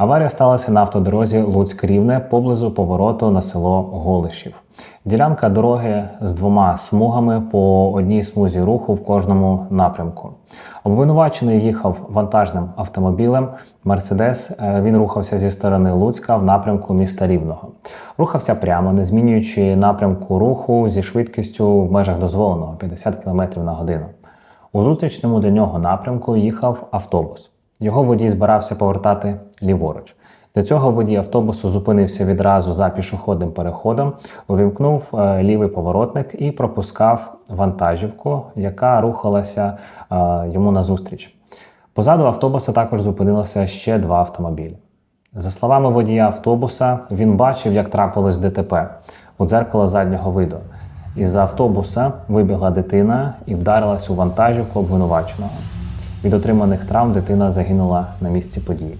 Аварія сталася на автодорозі Луцьк-Рівне поблизу повороту на село Голишів. Ділянка дороги з двома смугами по одній смузі руху в кожному напрямку. Обвинувачений їхав вантажним автомобілем Мерседес. Е, Він рухався зі сторони Луцька в напрямку міста Рівного. Рухався прямо, не змінюючи напрямку руху зі швидкістю в межах дозволеного 50 км на годину. У зустрічному для нього напрямку їхав автобус. Його водій збирався повертати ліворуч. Для цього водій автобусу зупинився відразу за пішохідним переходом, увімкнув е, лівий поворотник і пропускав вантажівку, яка рухалася е, йому назустріч. Позаду автобуса також зупинилося ще два автомобілі. За словами водія автобуса, він бачив, як трапилось ДТП у дзеркало заднього виду. Із автобуса вибігла дитина і вдарилась у вантажівку обвинуваченого. Від отриманих травм дитина загинула на місці події.